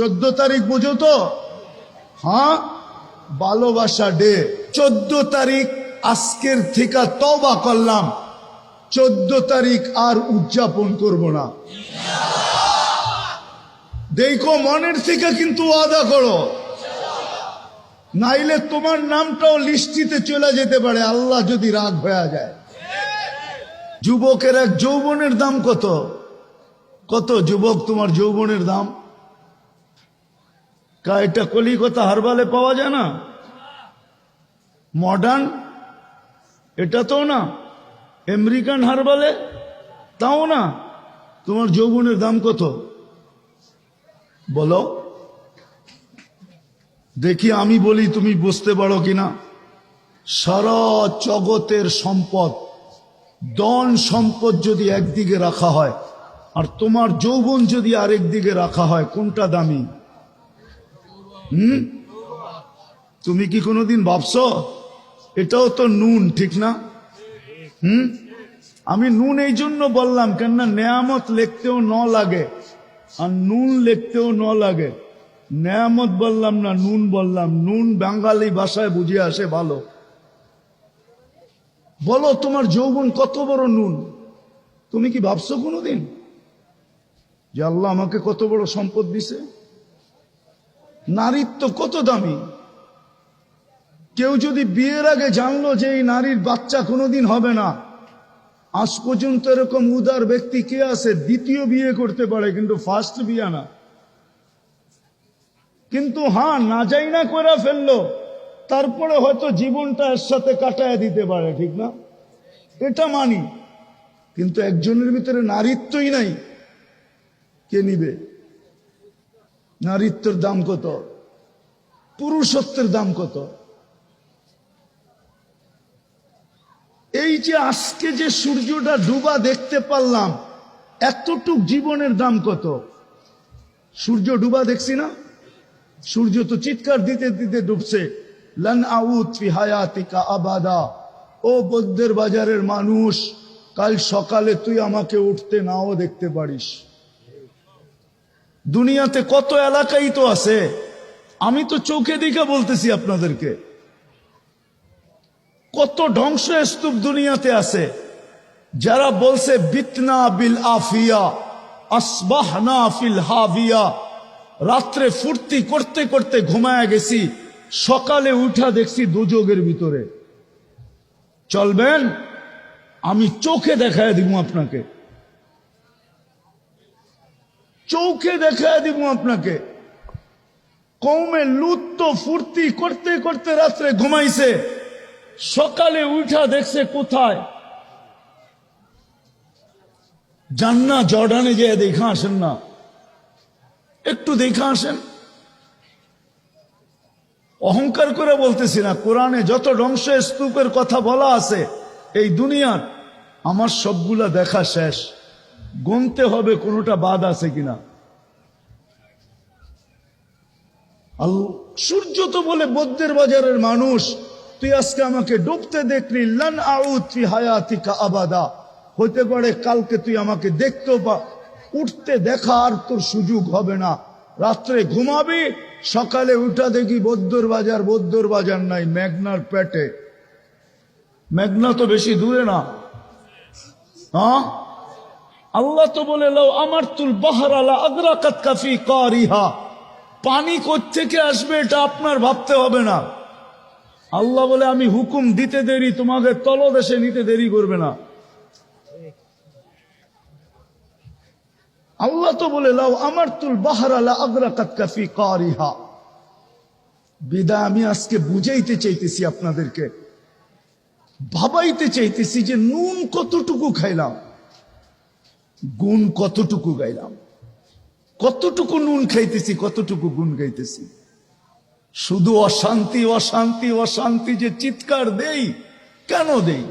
চোদ্দ তারিখ বুঝো তো? হ্যাঁ? ভালোবাসা ডে। চোদ্দ তারিখ আজকের থেকে তবা করলাম। চোদ্দ তারিখ আর উদযাপন করব না। দেখো, মনের থেকে কিন্তু আদা করো। নাইলে তোমার নামটাও লিস্টিতে চলে যেতে পারে। আল্লাহ যদি রাগ হয়ে যায়। যুবকের এক যৌবনের দাম কত? কত যুবক তোমার যৌবনের দাম? কা এটা কলিকতা হারবালে পাওয়া যায় না। মডার্ন এটা তো না। আমেরিকান হারবালে তাও না। তোমার যৌবনের দাম কত? বলো। দেখি আমি বলি, তুমি বুঝতে পারো কিনা। সারা জগতের সম্পদ দন সম্পদ যদি একদিকে রাখা হয়, আর তোমার যৌবন যদি আরেক দিকে রাখা হয়, কোনটা দামি? হুম? তুমি কি কোনোদিন ভাবছ? এটাও তো নুন, ঠিক না? হুম? আমি নুন এই জন্য বললাম, কেননা নেয়ামত লিখতেও ন লাগে। আর নুন লিখতেও ন লাগে। নেয়ামত বললাম না, নুন বললাম। নুন বাঙালি ভাষায় বুঝে আসে ভালো। বলো, তোমার যৌবন কত বড় নুন? তুমি কি ভাবছ কোনোদিন? যে আল্লাহ আমাকে কত বড় সম্পদ দিছে? নারীত্ব কত দামি? কেউ যদি বিয়ের আগে জানলো যে এই নারীর বাচ্চা কোনোদিন হবে না, আজ পর্যন্ত এরকম উদার ব্যক্তি কে আছে? দ্বিতীয় বিয়ে করতে পারে, কিন্তু ফার্স্ট বিয়ে না। কিন্তু হ্যাঁ না যাই না করে ফেলল, তারপরে হয়তো জীবনটা এর সাথে কাটায় দিতে পারে, ঠিক না? এটা মানি, কিন্তু একজনের ভিতরে নারীত্বই নাই, কে নিবে? নারীত্বের দাম কত? পুরুষত্বের দাম কত? এই যে আজকে যে সূর্যটা ডুবা দেখতে পারলাম, এতটুক জীবনের দাম কত? সূর্য ডুবা দেখছি না? সূর্য তো চিৎকার দিতে দিতে ডুবছে। লান আউত হায়াতিকা আবাদা। ও বৌদ্ধের বাজারের মানুষ, কাল সকালে তুই আমাকে উঠতে নাও দেখতে পারিস। দুনিয়াতে কত এলাকাই তো আছে। আমি তো চোখে দিকে বলতেছি আপনাদেরকে। কত ধ্বংস স্তূপ দুনিয়াতে আছে। যারা বলছে, বিতনা বিল আফিয়া, আসবাহনা ফিল হাভিয়া রাত্রে ফুর্তি করতে করতে ঘুমায় গেছি। সকালে উঠা দেখছি দুযোগের ভিতরে। চলবেন? আমি চোখে দেখায় দিব আপনাকে। চোখে দেখায় দিব আপনাকে। কৌমে লুত্ত ফুর্তি করতে করতে রাত্রে ঘুমাইছে। সকালে উঠা দেখছে কোথায়? জান্না জর্ডানে যেয়ে দেখা আসেন না। একটু দেখা আসেন। অহংকার করে বলতেছি না, কোরআনে যত ধ্বংস স্তূপের কথা বলা আছে, এই দুনিয়ার আমার সবগুলা দেখা শেষ। গুনতে হবে কোনোটা বাদ আছে কিনা। সূর্য তো বলে বদ্যের বাজারের মানুষ, তুই আজকে আমাকে ডুবতে দেখলি, লান আউত হায়াতিকা আবাদা। হতে পারে কালকে তুই আমাকে দেখতেও পা, উঠতে দেখা আর তোর সুযোগ হবে না। রাত্রে ঘুমাবি, সকালে উঠা দেখি বৌদ্ধর বাজার বদ্যর বাজার নাই, মেঘনার পেটে। মেঘনা তো বেশি দূরে না। হ্যাঁ? আল্লাহ তো বলে লো আমার তুল বাহারালা আগ্রাকাত কাফি কারিহা। পানি থেকে আসবে এটা আপনার ভাবতে হবে না। আল্লাহ বলে, আমি হুকুম দিতে দেরি, তোমাকে তলদেশে নিতে দেরি করবে না। আল্লাহ তো বলে লাও আমার তুল বাহারালা আগ্রাকাত কাফি কারিহা। বিদায় আমি আজকে বুঝাইতে চাইতেছি আপনাদেরকে। ভাবাইতে চাইতেছি যে নুন কতটুকু খাইলাম। গুণ কতটুকু গাইলাম? কতটুকু নুন খাইতেছি, কতটুকু গুণ গাইতেছি? শুধু অশান্তি অশান্তি অশান্তি যে চিৎকার দেই, কেন দেই?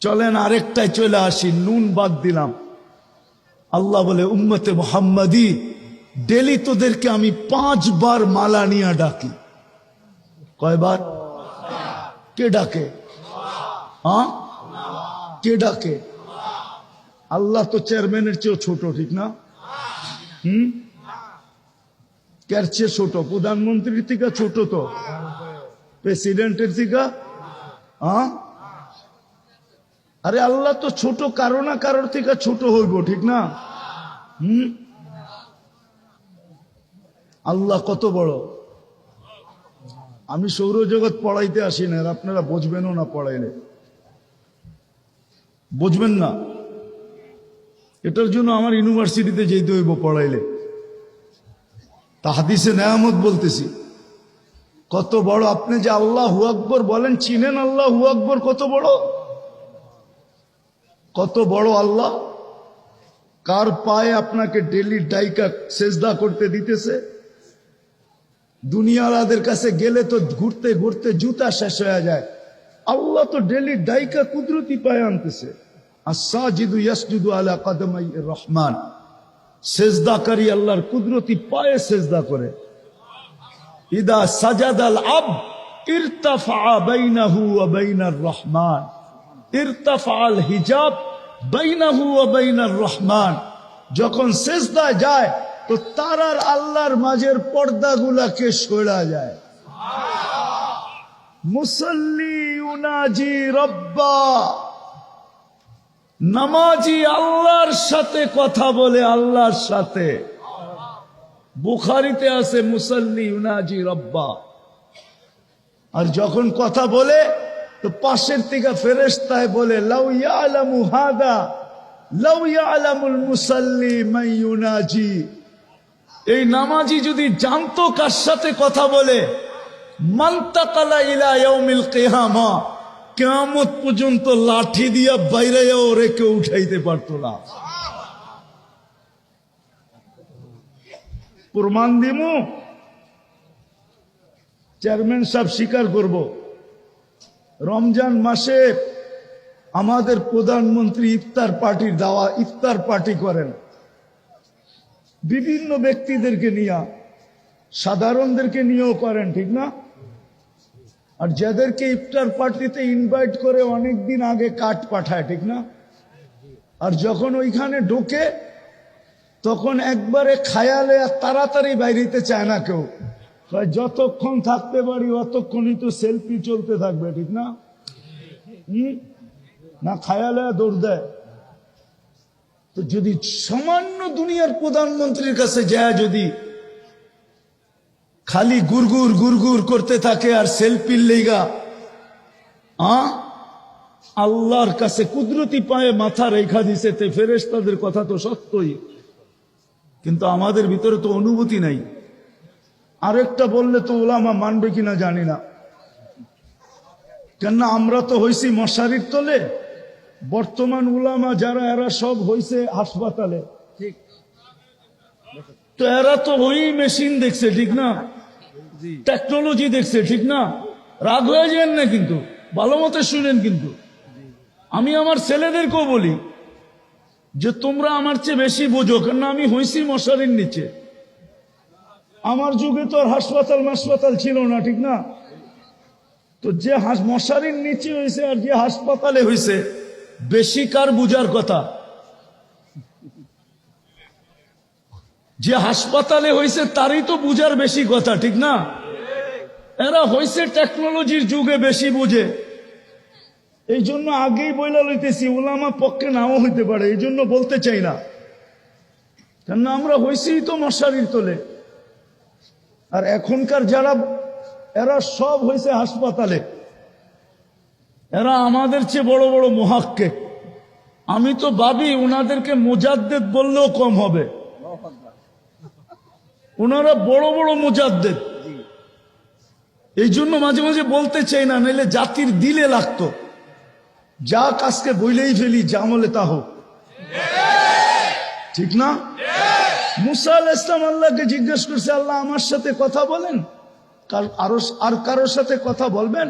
চলেন আরেকটাই চলে আসি, নুন বাদ দিলাম। আল্লাহ বলে, উম্মতে মোহাম্মদি, ডেলি তোদেরকে আমি পাঁচবার মালা নিয়ে ডাকি। কয়বার? কে ডাকে? হ্যাঁ? কে ডাকে? আল্লাহ তো চেয়ারম্যানের চেয়েও ছোট, ঠিক না? হুম? কার চেয়ে ছোট? প্রধানমন্ত্রীর থেকে ছোট তো। প্রেসিডেন্টের থেকে? হ্যাঁ? আরে আল্লাহ তো ছোট, কারও না কারোর থেকে ছোট হইব, ঠিক না? হুম? আল্লাহ কত বড়? আমি সৌরজগৎ পড়াইতে আসি না আপনারা বুঝবেনও না পড়াইলে। বুঝবেন না? এটার জন্য আমার ইউনিভার্সিটিতে যেতে হইব পড়াইলে। তাহাদিসে নেয়ামত বলতেছি। কত বড় আপনি যে আল্লাহ হু আকবর বলেন, চিনেন আল্লাহ হু আকবর কত বড়? কত বড় আল্লাহ? কার পায়ে আপনাকে ডেলি ডাইকা সেজদা করতে দিতেছে? দুনিয়ালাদের কাছে গেলে তো ঘুরতে ঘুরতে জুতা শেষ হয়ে যায়। আল্লাহ তো ডেলি ডাইকা কুদরতি পায়ে আনতেছে। আসাজিদু ইয়াসজুদু আলা কদমাই রহমান। সেজদাকারী আল্লাহর কুদরতি পায়ে সেজদা করে। ইদা সাজাদ আল আব ইরতাফা বাইনাহু ওয়া বাইনার রহমান। ইরতাফা আল হিজাব বাইনাহু ওয়া রহমান। যখন সেজদা যায়, তো তার আর আল্লাহর মাঝের পর্দা পর্দাগুলাকে সরা যায়। মুসল্লি উনাজি রব্বা। নামাজি আল্লাহর সাথে কথা বলে আল্লাহর সাথে। বুখারিতে আছে, মুসল্লি উনাজি রব্বা। আর যখন কথা বলে, তো পাশের থেকে ফেরেস্তায় বলে, লাউ ইয়ালামু হাদা, লাউ ইয়ালামুল মুসাল্লি মান ইউনাজি। এই নামাজি যদি জানতো কার সাথে কথা বলে মান্তাকালা ইলা ইয়াউমিল কিয়ামা কিয়ামত পর্যন্ত লাঠি দিয়া বাইরে ওরে কেউ উঠাইতে পারতো না। প্রমাণ দিমু? চেয়ারম্যান সাহেব স্বীকার করব। রমজান মাসে আমাদের প্রধানমন্ত্রী ইফতার পার্টির দাওয়া ইফতার পার্টি করেন। বিভিন্ন ব্যক্তিদেরকে নিয়ে, সাধারণদেরকে নিয়েও করেন, ঠিক না? আর যাদেরকে ইফতার পার্টিতে ইনভাইট করে অনেক দিন আগে কাঠ পাঠায়, ঠিক না? আর যখন ওইখানে ঢোকে, তখন একবারে খায়ালে আর তাড়াতাড়ি বাইরেতে চায় না কেউ। যতক্ষণ থাকতে পারি, অতক্ষণই তো সেলফি চলতে থাকবে, ঠিক না? না, খায়ালে দৌড় দেয়। তো যদি সামান্য দুনিয়ার প্রধানমন্ত্রীর কাছে যায়, যদি খালি গুরগুর গুরগুর করতে থাকে আর সেলফির লেগা। আ? আল্লাহর কাছে কুদরতি পায়ে মাথা রেখা দিছে তে ফেরেশতাদের কথা তো সত্যই। কিন্তু আমাদের ভিতরে তো অনুভূতি নাই। আরেকটা বললে তো ওলামা মানবে কিনা জানি না। কেননা আমরা তো হইছি মশারির তলে। বর্তমান উলামা যারা, এরা সব হইছে হাসপাতালে। ঠিক তো এরা তো ওই মেশিন দেখছে, ঠিক না? টেকনোলজি দেখছে, ঠিক না? রাগ হয়ে যাবেন না কিন্তু, ভালো মতো শুনেন কিন্তু। আমি আমার ছেলেদেরকেও বলি যে, তোমরা আমার চেয়ে বেশি বোঝো কেন আমি হইছি মশারির নিচে। আমার যুগে তো আর হাসপাতাল হাসপাতাল ছিল না, ঠিক না? তো যে মশারির নিচে হয়েছে আর যে হাসপাতালে হয়েছে বেশি কার বুঝার কথা? যে হাসপাতালে হয়েছে তারই তো বুঝার বেশি কথা, ঠিক না? এরা হয়েছে টেকনোলজির যুগে বেশি বুঝে। এই জন্য আগেই বইলা লইতেছি ওলামা পক্ষে নাও হইতে পারে, এই জন্য বলতে চাই না। কেননা আমরা হয়েছি তো মশারির তোলে। আর এখনকার যারা, এরা সব হয়েছে হাসপাতালে। এরা আমাদের চেয়ে বড় বড় মহাক্কে। আমি তো ভাবি ওনাদেরকে মোজাদ্দেদ বললেও কম হবে। ওনারা বড় বড় মোজাদ্দেদ। এই জন্য মাঝে মাঝে বলতে চাই না, নাইলে জাতির দিলে লাগতো। যা কাজকে বইলেই ফেলি, যা জামলে তা হোক। ঠিক না? মুসা আল ইসলাম আল্লাহকে জিজ্ঞেস করছে, আল্লাহ আমার সাথে কথা বলেন? আর কারোর সাথে কথা বলবেন?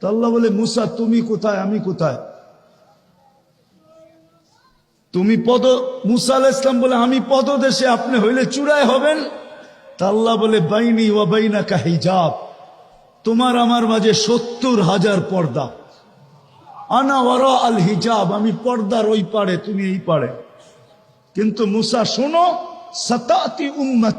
তো আল্লাহ বলে, মুসা, তুমি কোথায়, আমি কোথায়? তুমি পদ মুসাল ইসলাম বলে, আমি পদদেশে আপনি হইলে চূড়ায় হবেন? তাল্লা বলে, বাইনি ও বাইনা কাহি যাব তোমার আমার মাঝে সত্তর হাজার পর্দা। আনা ওয়ারা আল হিজাব, আমি পর্দার ওই পারে তুমি এই পারে কিন্তু মুসা, শোনো, সতাতি উম্মত